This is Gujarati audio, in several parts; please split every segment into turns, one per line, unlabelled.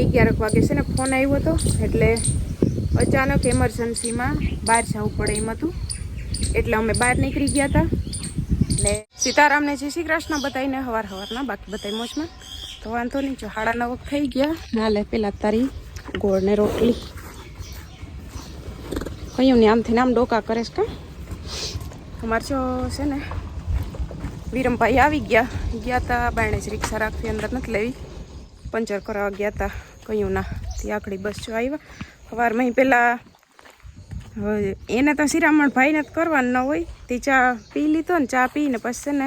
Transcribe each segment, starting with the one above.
અગિયારક વાગે છે ને ફોન આવ્યો હતો એટલે અચાનક એમરજન્સીમાં બહાર જવું પડે એમ હતું. એટલે અમે બહાર નીકળી ગયા હતા. ને સીતારામને જય શ્રી કૃષ્ણ બતાવીને હવાર હવારના બાકી બતાવી મોજમાં. તો વાંધો નહીં, જો હાડા નવક થઈ ગયા. ના લે પેલા તારી ગોળને રોટલી. કયું ને આમથી આમ ડોકા કરે છે કા? અમારે જો છે ને, વિરમભાઈ આવી ગયા. ગયા હતા બાયણે જ રિક્ષા રાખવી, અંદર નથી લેવી. પંચર કરાવવા ગયા હતા કયું ના ત્યાં આખડી બસ જો આવ્યા સવારમાં પહેલાં એને તો શિરામણ ભાઈને જ કરવાનું ન હોય. તે ચા પી લીધો ને, ચા પીને પછી છે ને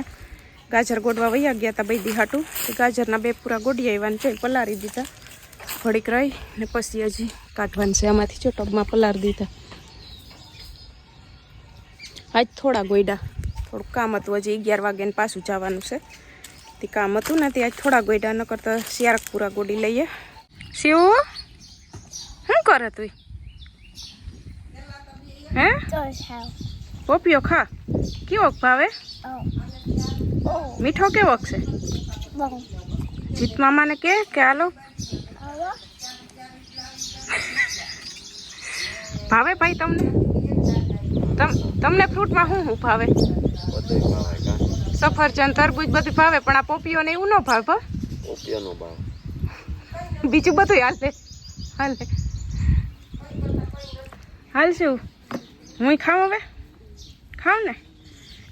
ગાજર ગોડવા વૈયા ગયા હતા બૈદી હાટું. તે ગાજરના બે પૂરા ગોડી આવ્યા ને પલારી દીધા. ઘડીક રહી ને પછી હજી કાઢવાનું છે આમાંથી જો ટબમાં પલારી દીધા. આજ થોડા ગોયડા. થોડુંક કામ હતું, હજી અગિયાર વાગે પાછું જવાનું છે. તે કામ હતું ને તે આજ થોડા ગોયડા ન કરતા શિયારક પૂરા ગોડી લઈએ. શિવ? શું કરે તું? હે? પોપિયો ખા. કેવો ભાવે? મીઠો કેવો છે? જીત મામાને કે કે હાલો? ભાવે ભાઈ તમને? તમને ફ્રૂટમાં શું શું ભાવે? સફરજન તરબૂજ બધું ભાવે પણ આ પોપીઓ ને એવું ન ભાવે પોપીઓ
નો ભાવ.
બીજું બધું હાલે. હાલે. હાલ શું? હું ખાઉં હવે? ખાઉં ને?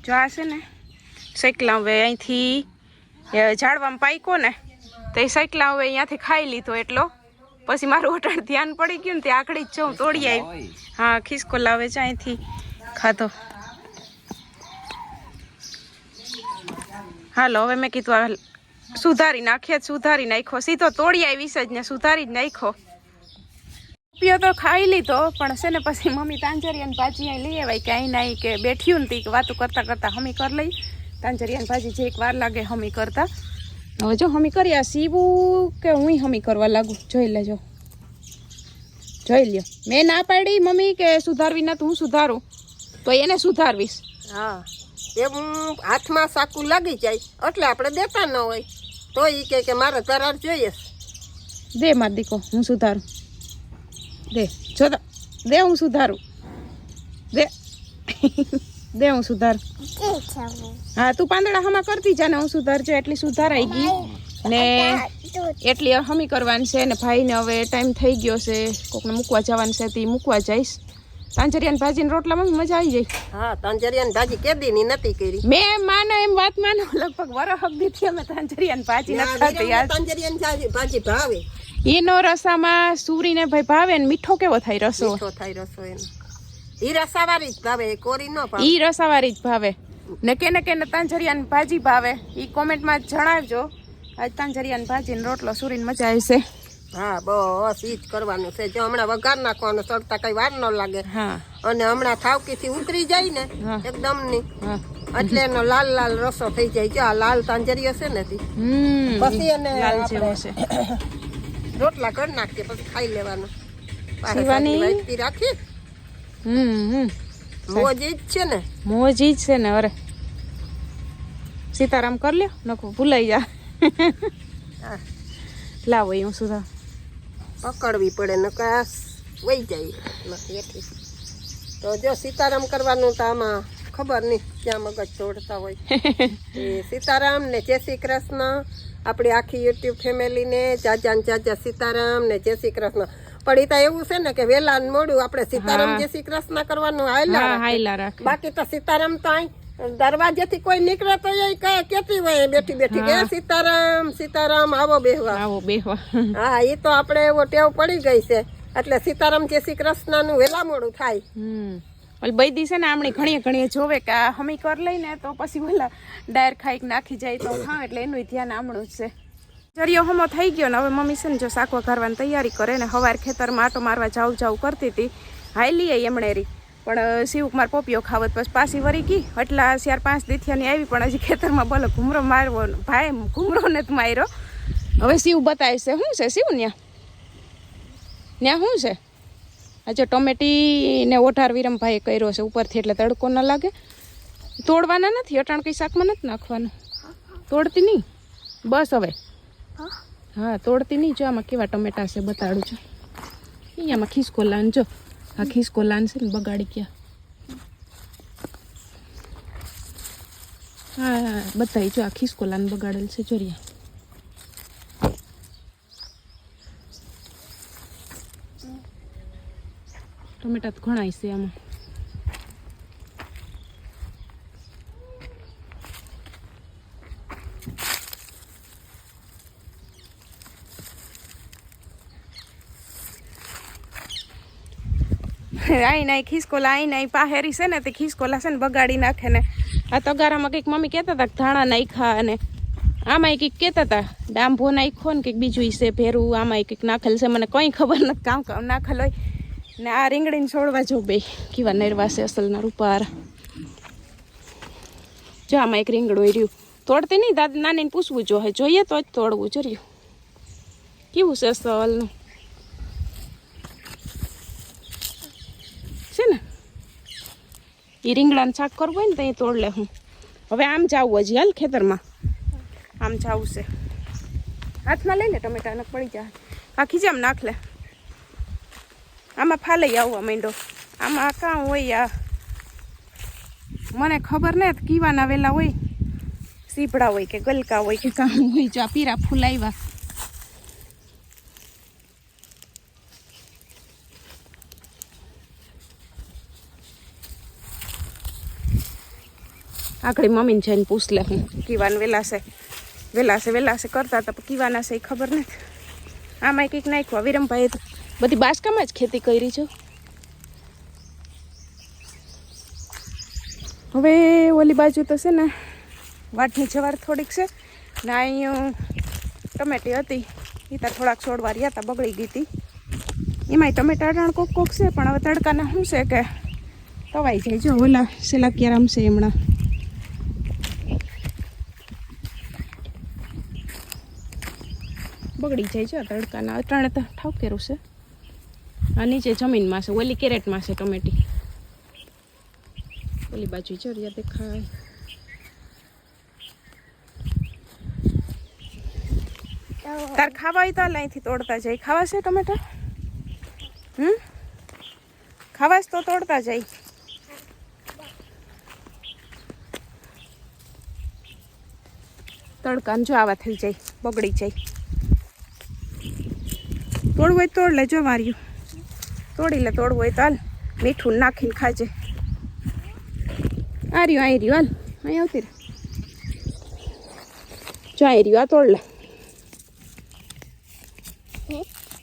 જો આ છે ને સાયકલા હવે અહીંથી ઝાડવામાં પાઈકો ને તો એ સાયકલા હવે અહીંયાથી ખાઈ લીધો એટલો. પછી મારું અટાણ ધ્યાન પડી ગયું ને તે આકડી જ જઉં તોડી આવી હા ખિસકો લાવે છે અહીંથી ખાધો. હાલો, હવે મેં કીધું સુધારી નાખીએ સુધારી નાખ્યો. સીધો તોડી આવીશ જ ને સુધારી જ નાખ્યો. પીયો તો ખાઈ લીધો, પણ છે ને પછી મમ્મી તાંજરિયાની ભાજી અહીં લઈ આવ્યા કે અહીં નહીં કે બેઠ્યું ને તી વાતો કરતાં કરતાં હમી કરી લઈ. તાંજરિયાની ભાજી જે એક વાર લાગે હમી કરતા. હવે જો હમી કરી આ સીવું કે હું હમી કરવા લાગુ? જોઈ લેજો. જોઈ લ્યો. મેં ના પાડી મમ્મી કે સુધારવી ના હું સુધારું. તો એને સુધારવીશ.
હા. એમ હાથમાં સાકું લાગી જાય, એટલે આપણે દેતા ન હોય. તો એ કહે કે મારે કરાર જોઈએ.
દે માર દીકો, હું સુધારું. દે, જો દે હું સુધારું. દે. દે હું સુધાર. હા, તું પાંદડા હમા કરતી જા ને હું સુધારજો, એટલી સુધારાઈ ગઈ. ને એટલી હમી કરવાની છે ને ભાઈને હવે ટાઈમ થઈ ગયો છે. કોકને મૂકવા જવાનું છે તે મૂકવા જઈશ. તાંજરિયાની ભાજી રોટલામાં મજા આવી જાય.
હા તાંજરિયાની ભાજી કેદીની નથી કરી.
મેં માનો એમ વાત માનો લગભગ વરહ દીધી અમે તાંજરિયાની ભાજી નથી ખાતી યાર
તાંજરિયાની ભાજી ભાવે.
એનો રસામાં સુરીને ભાઈ ભાવે ને મીઠો કેવો થાય રસો?
મીઠો થાય રસો એનો ઈ રસાવાળી જ ભાવે કોરી નો ભાવે.
ઈ રસાવાળી જ ભાવે. ને કે ને કે ને તાંજરિયાની ભાજી ભાવે. ઈ કોમેન્ટમાં જણાવજો. આજ તાંજરિયાની ભાજી ને રોટલો સુરીને મજા આવશે.
હા બસ ઈ જ કરવાનું છે. જો હમણાં વઘાર નાખવાનો સળતા કઈ વાર ન લાગે. અને હમણાં થાવકી થી ઉતરી જાય ને
એકદમની.
એટલે એનો લાલ લાલ રસો થઈ જાય. જો આ લાલ તાંજરી છે ને. પછી એને રોટલા કરી નાખીએ પછી ખાઈ લેવાનું.
શિવાની?
રાખી
હમ હમ.
મોજ ઈજ છે ને.
મોજ ઈજ છે ને અરે. સીતારામ કરી લ્યો નકો ભૂલાઈ જા. લાવો એ હું સુધા.
પકડવી પડે નકાસ વહી જાય એથી તો જો સીતારામ કરવાનું તો આમાં ખબર નહીં ક્યાં મગજ દોડતા હોય. એ સીતારામ ને જય શ્રી કૃષ્ણ. આપણી આખી યુટ્યુબ ફેમિલીને જાજા ને જાજા સીતારામ ને જય શ્રી કૃષ્ણ. પણ એ તો એવું છે ને કે વેલા મોડું આપણે સીતારામ જય શ્રી કૃષ્ણ કરવાનું હાયલા બાકી તો સીતારામ તો અહીં દરવાજેથી કોઈ નીકળે તો એ કેતી હોય બેઠી બેઠી કે સીતારામ સીતારામ આવો બેહવા.
આવો બેહવા.
હા એ તો આપણે એવો ટેવ પડી ગઈ છે. એટલે સીતારામ જે શ્રી કૃષ્ણનું વેલા મોડું થાય
ઓલી બૈદી દિવસે ને આમણી ઘણીએ ઘણીએ જોવે કે આ હમી કર લઈને તો પછી ઓલા ડાયર ખાઈક નાખી જાય તો હા એટલે એનું ધ્યાન આમણું જ છે. જરિયો હમો થઈ ગયો ને હવે મમ્મી છે ને જો શાકવા કરવાની તૈયારી કરે ને હવાર ખેતરમાં આટો મારવા જાવ જાવ કરતી હતી. હાઈલી એમણે એમણેરી પણ શિવકુમાર પોપીઓ ખાવત પછી પાછી વરી ગઈ. એટલા ચાર પાંચ દીથિયાની આવી પણ હજી ખેતરમાં બોલો ઘૂમરો મારવો ભાઈ ઘૂમરો ને માર્યો. હવે શિવ બતાવીશ છે. શું છે શિવ ન્યા? ન્યા શું છે? આજે ટોમેટી ને ઓઢાર વિરમભાઈએ કર્યો છે ઉપરથી એટલે તડકો ન લાગે. તોડવાના નથી અટાણ કઈ શાકમાં નથી નાખવાનું. તોડતી નહીં. બસ હવે. હા? તોડતી નહીં. જો આમાં કેવા ટમેટા છે બતાડું છું. અહીંયામાં ખિસકો લાવજો. જો આ ખિસકો લાન છે ને બગાડી ગયા. હા હા બતાવી જો આ ખિસકો લાન બગાડેલ છે જોરિયા ટમેટા ઘણા છે આમાં. આઈ નાઈ ખિસકોલા આઈ નાઈ પાહેરી છે ને તે ખિસકોલા છે ને બગાડી નાખે ને. આ તગારામાં કંઈક મમ્મી કહેતા હતા ધાણા નાખ્યા અને આમાંય કંઈક કહેતા હતા, ડાંભો નાખ્યો ને કંઈક બીજું છે ભેરું, આમાંય કંઈક નાખેલ છે, મને કંઈ ખબર નથી, કામ કામ નાખેલ હોય. ને આ રીંગણીને છોડવા જો બે, કેવા નરવા છે અસલના રૂપાર. જો આમાં એક રીંગણું રહ્યું. તોડતી નહીં, દાદા, નાનીને પૂછવું જો જોઈએ તો જ તોડવું જોર્યું કેવું છે અસલનું છે ને એ રીંગણાનું શાક કરવું હોય ને તો એ તોડ લે હું. હવે આમ જાવું હજી હાલ ખેતરમાં. આમ જાવું છે. હાથમાં લઈ લે ટમેટા ને પડી જાય આખી જેમ નાખ લે આમાં ફાલે આવવા માંડો. આમાં કાં હોય આ? મને ખબર ને કીવાના વેલા હોય, સીપડા હોય કે ગલકા હોય કે કામ હોય, જો આ પીરા ફૂલ આવ્યા. આગળ મમ્મીને જઈને પૂછ લે હું. કીવાન વેલાશે વેલાસે વેલા છે વેલા છે કરતા હતા પણ કીવાના છે એ ખબર નથી. આમાં કંઈક નાખ્યું. વિરમભાઈ તો બધી બાસકામાં જ ખેતી કરી છે? હવે ઓલી બાજુ તો છે ને વાટની જવાર થોડીક છે. ને અહીંયા ટમેટી હતી. એ ત્યાં થોડાક છોડવા રહ્યા હતા બગડી ગઈ હતી એમાંય ટમેટા અટાણ કોક કોક છે પણ હવે તડકાના શું છે કે? તવાઈ જાય જો ઓલા સેલા ક્યારામ છે હમણાં. બગડી જાય છે તડકાના. અટાણે તો ઠાવકેરું છે. આ નીચે જમીનમાં છે. ઓલી કેરેટમાં છે ટમેટી. ઓલી બાજુ ચરિયા દેખાય. તાર ખાવા તો અહીંથી તોડતા જાય. ખાવા છે ટમેટા? હમ? ખાવા તો તોડતા જાય. તડકાને જો આવા થઈ જાય. બગડી જાય. તોડવું હોય તોડ લે જો માર્યું તોડી લે, તોડવું હોય તો મીઠું નાખીને ખાજે. આ રહ્યું આ રહ્યું, હાલ. અહીં આવતી રે જો આ રહ્યું, આ તોડ લે.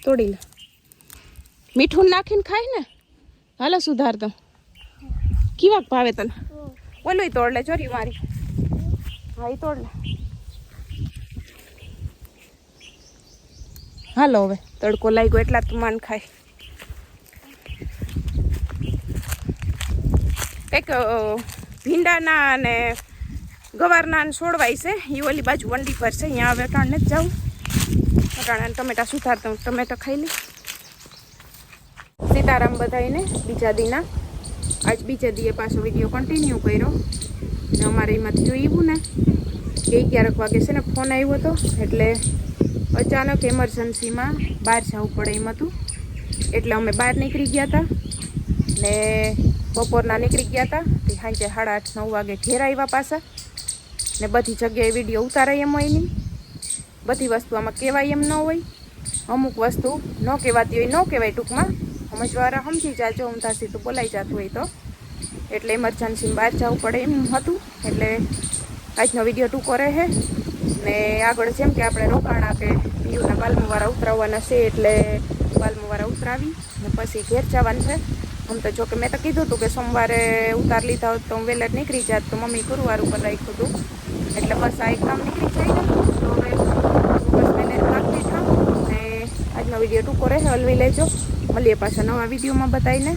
તોડી લે. મીઠું નાખીને ખાય ને, હાલો સુધાર તો કેવાક ભાવે તને? ઓલું તોડ લે ચોરી મારી હા એ તોડ લે. હાલો હવે. તડકો લાગ્યો એટલા તું માન ખાય. કંઈક ભીંડાના અને ગવારના છોડવાય છે. એ ઓલી બાજુ વંડી પર છે. અહીંયા હવે અટાણ જ જાઉં અટાણા ટમેટા સુધારતા હું ટમેટા ખાઈ લઈ સીતારામ બધાઈને બીજા દીના. આજ બીજા દીએ પાછો વીડિયો કન્ટિન્યુ કર્યો. ને અમારે એમાં થયું એવું ને, કે ક્યારેક વાગે છે ને ફોન આવ્યો હતો એટલે અચાનક એમરજન્સીમાં બહાર જવું પડે એમ હતું. એટલે અમે બહાર નીકળી ગયા હતા ને બપોરના નીકળી ગયા હતા તે સાંજે સાડા આઠ, નવ વાગે ઘેર આવ્યા પાછા. ને બધી જગ્યાએ વીડિયો ઉતારાય એમ હોય નહીં. બધી વસ્તુ આમાં કહેવાય એમ ન હોય. અમુક વસ્તુ ન કહેવાતી હોય, ન કહેવાય ટૂંકમાં. સમજવાળા સમજી જાજો ઉમતાથી તો બોલાઈ જતું હોય તો. એટલે ઇમરજન્સીમાં બહાર જવું પડે એમ હતું. એટલે આજનો વીડિયો ટૂંકો રહે. ને આગળ જેમ કે આપણે રોકાણા કે પીયુના બાલમવાળા ઉતરાવવાના છે એટલે બાલમવાળા ઉતરાવી ને પછી ઘેર જવાનું છે. આમ તો જોકે મેં તો કીધું હતું કે સોમવારે ઉતાર લીધા હોત તો હું વહેલા નીકળી જાત, તો મમ્મી ગુરુવાર ઉપર રાખ્યું હતું. એટલે બસ આ એક કામ નીકળી જાય ને. તો હવે બસ મેને રાખી જાઉં ને આજનો વીડિયો ટૂંકો રહે, હલવી લેજો. મળીએ પાછા નવા વિડીયોમાં બતાવીને